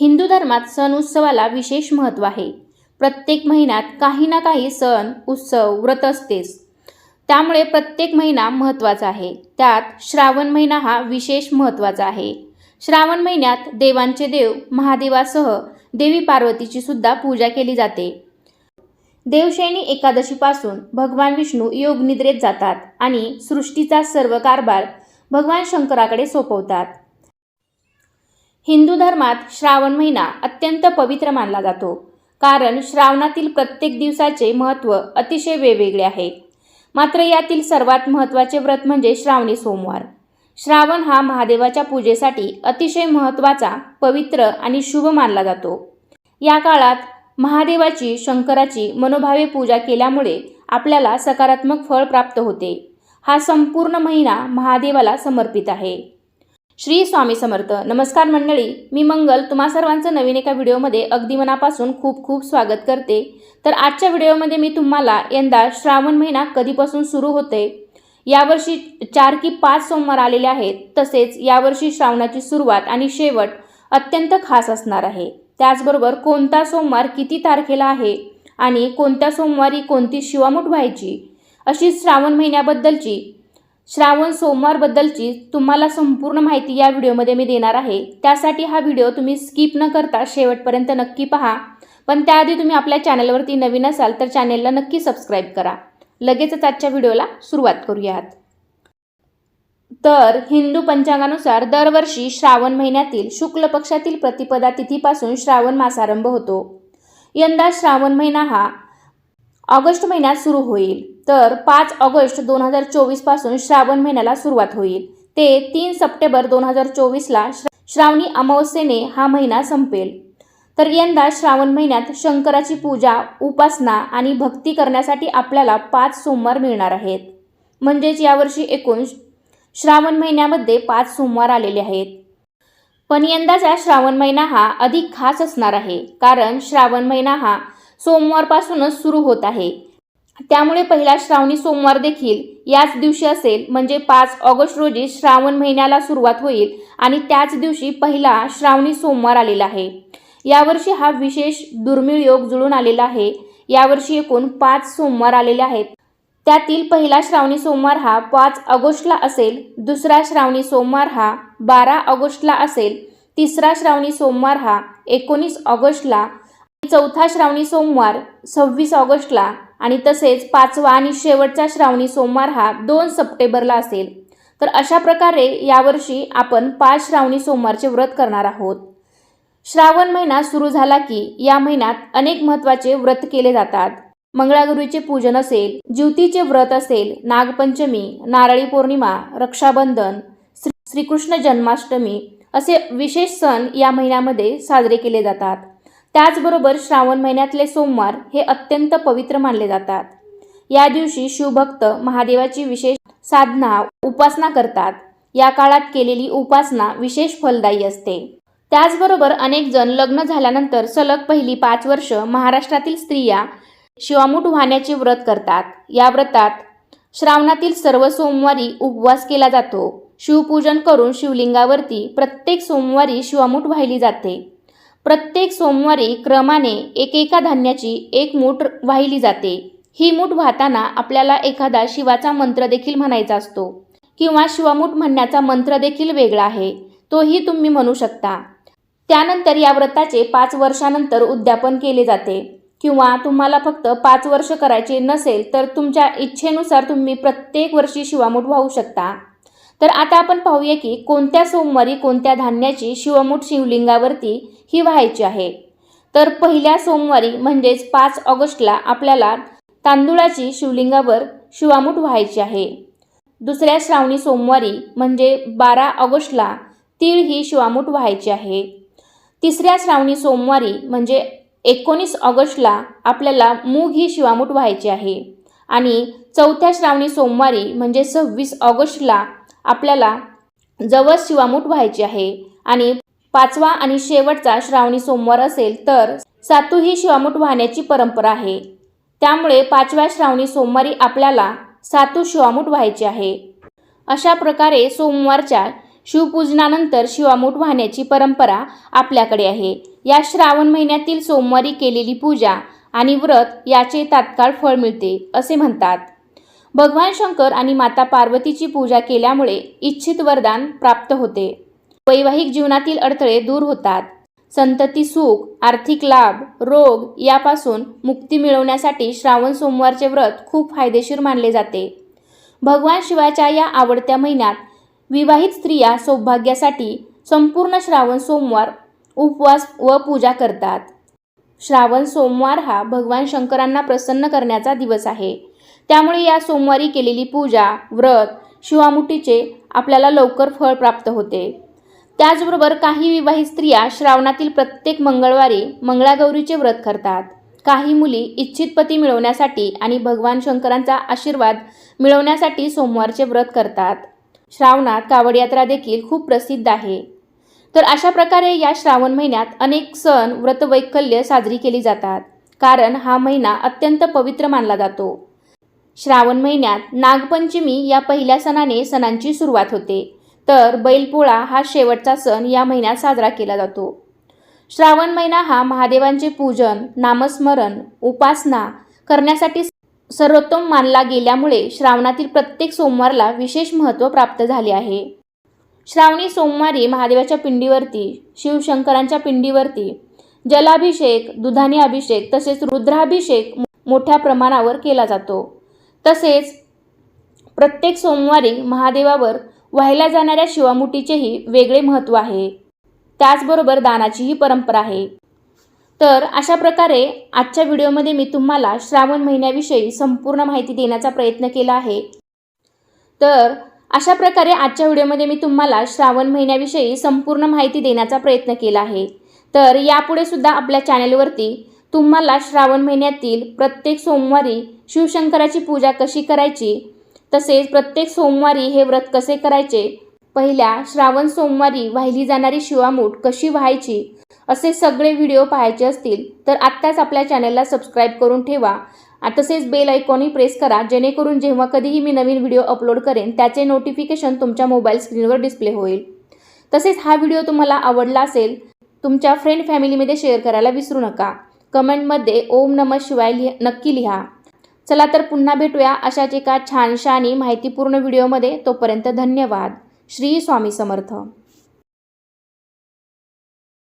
हिंदू धर्मात सण उत्सवाला विशेष महत्त्व आहे. प्रत्येक महिन्यात काही ना काही सण उत्सव व्रत असतेच. त्यामुळे प्रत्येक महिना महत्त्वाचा आहे. त्यात श्रावण महिना हा विशेष महत्त्वाचा आहे. श्रावण महिन्यात देवांचे देव महादेवासह देवी पार्वतीची सुद्धा पूजा केली जाते. देवशैनी एकादशीपासून भगवान विष्णू योगनिद्रेत जातात आणि सृष्टीचा सर्व कारभार भगवान शंकराकडे सोपवतात. हिंदू धर्मात श्रावण महिना अत्यंत पवित्र मानला जातो. कारण श्रावणातील प्रत्येक दिवसाचे महत्त्व अतिशय वेगवेगळे आहे. मात्र यातील सर्वात महत्त्वाचे व्रत म्हणजे श्रावणी सोमवार. श्रावण हा महादेवाच्या पूजेसाठी अतिशय महत्त्वाचा पवित्र आणि शुभ मानला जातो. या काळात महादेवाची शंकराची मनोभावे पूजा केल्यामुळे आपल्याला सकारात्मक फळ प्राप्त होते. हा संपूर्ण महिना महादेवाला समर्पित आहे. श्री स्वामी समर्थ. नमस्कार मंडळी मी मंगल तुम्हा सर्वांचं नवीन एका व्हिडिओमध्ये अगदी मनापासून खूप खूप स्वागत करते. तर आजच्या व्हिडिओमध्ये मी तुम्हाला यंदा श्रावण महिना कधीपासून सुरू होते यावर्षी चार की पाच सोमवार आलेले आहेत तसेच यावर्षी श्रावणाची सुरुवात आणि शेवट अत्यंत खास असणार आहे. त्याचबरोबर कोणता सोमवार किती तारखेला आहे आणि कोणत्या सोमवारी कोणती शिवामूठ व्हायची? अशी श्रावण महिन्याबद्दलची श्रावण सोमवारबद्दलची तुम्हाला संपूर्ण माहिती या व्हिडिओमध्ये मी देणार आहे. त्यासाठी हा व्हिडिओ तुम्ही स्किप न करता शेवटपर्यंत नक्की पहा. पण त्याआधी तुम्ही आपल्या चॅनलवरती नवीन असाल तर चॅनेलला नक्की सबस्क्राईब करा. लगेचच आजच्या व्हिडिओला सुरुवात करूयात. तर हिंदू पंचांगानुसार दरवर्षी श्रावण महिन्यातील शुक्ल पक्षातील प्रतिपदा तिथीपासून श्रावण मासारंभ होतो. यंदा श्रावण महिना हा ऑगस्ट महिन्यात सुरू होईल. तर पाच ऑगस्ट दोन हजार चोवीसपासून श्रावण महिन्याला सुरुवात होईल. ते तीन सप्टेंबर दोन हजार चोवीसला श्रावणी अमावस्येने हा महिना संपेल. तर यंदा श्रावण महिन्यात शंकराची पूजा उपासना आणि भक्ती करण्यासाठी आपल्याला पाच सोमवार मिळणार आहेत. म्हणजेच यावर्षी एकूण श्रावण महिन्यामध्ये पाच सोमवार आलेले आहेत. पण यंदाचा श्रावण महिना हा अधिक खास असणार आहे कारण श्रावण महिना हा सोमवारपासूनच सुरू होत आहे. त्यामुळे पहिला श्रावणी सोमवार देखील याच दिवशी असेल. म्हणजे पाच ऑगस्ट रोजी श्रावण महिन्याला सुरुवात होईल आणि त्याच दिवशी पहिला श्रावणी सोमवार आलेला आहे. यावर्षी हा विशेष दुर्मिळ योग जुळून आलेला आहे. यावर्षी एकूण पाच सोमवार आलेले आहेत. त्यातील पहिला श्रावणी सोमवार हा पाच ऑगस्टला असेल. दुसरा श्रावणी सोमवार हा बारा ऑगस्टला असेल. तिसरा श्रावणी सोमवार हा एकोणीस ऑगस्टला चौथा श्रावणी सोमवार सव्वीस ऑगस्टला आणि तसेच पाचवा आणि शेवटचा श्रावणी सोमवार हा दोन सप्टेंबरला असेल. तर अशा प्रकारे यावर्षी आपण पाच श्रावणी सोमवारचे व्रत करणार आहोत. श्रावण महिना सुरू झाला की या महिन्यात अनेक महत्त्वाचे व्रत केले जातात. मंगळागुरीचे पूजन असेल ज्योतीचे व्रत असेल नागपंचमी नारळी पौर्णिमा रक्षाबंधन श्री श्रीकृष्ण जन्माष्टमी असे विशेष सण या महिन्यामध्ये साजरे केले जातात. त्याचबरोबर श्रावण महिन्यातले सोमवार हे अत्यंत पवित्र मानले जातात. या दिवशी शिवभक्त महादेवाची विशेष साधना उपासना करतात. या काळात केलेली उपासना विशेष फलदायी असते. त्याचबरोबर अनेक जण लग्न झाल्यानंतर सलग पहिली पाच वर्ष महाराष्ट्रातील स्त्रिया शिवामूठ वाहण्याचे व्रत करतात. या व्रतात श्रावणातील सर्व सोमवारी उपवास केला जातो. शिवपूजन करून शिवलिंगावरती प्रत्येक सोमवारी शिवामूठ वाहिली जाते. प्रत्येक सोमवारी क्रमाने एकेका धान्याची एक मूठ वाहिली जाते. ही मूठ वाहताना आपल्याला एखादा शिवाचा मंत्र देखील म्हणायचा असतो किंवा शिवामूठ म्हणण्याचा मंत्र देखील वेगळा आहे. तोही तुम्ही म्हणू शकता. त्यानंतर या व्रताचे पाच वर्षानंतर उद्यापन केले जाते. किंवा तुम्हाला फक्त पाच वर्ष करायचे नसेल तर तुमच्या इच्छेनुसार तुम्ही प्रत्येक वर्षी शिवामूठ वाहू शकता. तर आता आपण पाहूया की कोणत्या सोमवारी कोणत्या धान्याची शिवमूठ शिवलिंगावरती ही व्हायची आहे? तर पहिल्या सोमवारी म्हणजेच पाच ऑगस्टला आपल्याला तांदुळाची शिवलिंगावर शिवामूठ व्हायची आहे. दुसऱ्या श्रावणी सोमवारी म्हणजे बारा ऑगस्टला तीळ ही शिवामूठ व्हायची आहे. तिसऱ्या श्रावणी सोमवारी म्हणजे एकोणीस ऑगस्टला आपल्याला मूग ही शिवामूठ व्हायची आहे. आणि चौथ्या श्रावणी सोमवारी म्हणजे सव्वीस ऑगस्टला आपल्याला जवळ शिवामूठ व्हायची आहे. आणि पाचवा आणि शेवटचा श्रावणी सोमवार असेल तर सातू ही शिवामूठ वाहण्याची परंपरा आहे. त्यामुळे पाचव्या श्रावणी सोमवारी आपल्याला सातू शिवामूठ व्हायचे आहे. अशा प्रकारे सोमवारच्या शिवपूजनानंतर शिवामूठ वाहण्याची परंपरा आपल्याकडे आहे. या श्रावण महिन्यातील सोमवारी केलेली पूजा आणि व्रत याचे तात्काळ फळ मिळते असे म्हणतात. भगवान शंकर आणि माता पार्वतीची पूजा केल्यामुळे इच्छित वरदान प्राप्त होते. वैवाहिक जीवनातील अडथळे दूर होतात. संतती सुख आर्थिक लाभ रोग यापासून मुक्ती मिळवण्यासाठी श्रावण सोमवारचे व्रत खूप फायदेशीर मानले जाते. भगवान शिवाच्या या आवडत्या महिन्यात विवाहित स्त्रिया सौभाग्यासाठी संपूर्ण श्रावण सोमवार उपवास व पूजा करतात. श्रावण सोमवार हा भगवान शंकरांना प्रसन्न करण्याचा दिवस आहे. त्यामुळे या सोमवारी केलेली पूजा व्रत शिवामुठीचे आपल्याला लवकर फळ प्राप्त होते. त्याचबरोबर काही विवाहित स्त्रिया श्रावणातील प्रत्येक मंगळवारी मंगळागौरीचे व्रत करतात. काही मुली इच्छित पती मिळवण्यासाठी आणि भगवान शंकरांचा आशीर्वाद मिळवण्यासाठी सोमवारचे व्रत करतात. श्रावणात कावड यात्रा देखील खूप प्रसिद्ध आहे. तर अशा प्रकारे या श्रावण महिन्यात अनेक सण व्रतवैकल्य साजरी केली जातात. कारण हा महिना अत्यंत पवित्र मानला जातो. श्रावण महिन्यात नागपंचमी या पहिल्या सणाने सणांची सुरुवात होते. तर बैलपोळा हा शेवटचा सण या महिन्यात साजरा केला जातो. श्रावण महिना हा महादेवांचे पूजन नामस्मरण उपासना करण्यासाठी सर्वोत्तम मानला गेल्यामुळे श्रावणातील प्रत्येक सोमवारला विशेष महत्त्व प्राप्त झाले आहे. श्रावणी सोमवारी महादेवाच्या पिंडीवरती शिवशंकरांच्या पिंडीवरती जलाभिषेक दुधाने अभिषेक तसेच रुद्राभिषेक मोठ्या प्रमाणावर केला जातो. तसेच प्रत्येक सोमवारी महादेवावर वाहिल्या जाणाऱ्या शिवामुठीचेही वेगळे महत्त्व आहे. त्याचबरोबर दानाचीही परंपरा आहे. तर अशा प्रकारे आजच्या व्हिडिओमध्ये मी तुम्हाला श्रावण महिन्याविषयी संपूर्ण माहिती देण्याचा प्रयत्न केला आहे. तर अशा प्रकारे आजच्या व्हिडिओमध्ये मी तुम्हाला श्रावण महिन्याविषयी संपूर्ण माहिती देण्याचा प्रयत्न केला आहे. तर यापुढे सुद्धा आपल्या चॅनेलवरती तुम्हाला श्रावण महिन्यातील प्रत्येक सोमवारी शिवशंकराची पूजा कशी करायची? तसेच प्रत्येक सोमवारी हे व्रत कसे करायचे? पहिल्या श्रावण सोमवारी वाहिली जाणारी शिवामूठ कशी व्हायची? असे सगळे व्हिडिओ पाहायचे असतील तर आत्ताच आपल्या चॅनलला सबस्क्राईब करून ठेवा. तसेच बेल आयकॉनही प्रेस करा जेणेकरून जेव्हा कधीही मी नवीन व्हिडिओ अपलोड करेन त्याचे नोटिफिकेशन तुमच्या मोबाईल स्क्रीनवर डिस्प्ले होईल. तसेच हा व्हिडिओ तुम्हाला आवडला असेल तुमच्या फ्रेंड फॅमिलीमध्ये शेअर करायला विसरू नका. कमेंटमध्ये ओम नम शिवाय लिह नक्की लिहा. चला तर पुन्हा भेटूया अशाच एका छानशा आणि माहितीपूर्ण व्हिडिओमध्ये. तोपर्यंत धन्यवाद. श्री स्वामी समर्थ.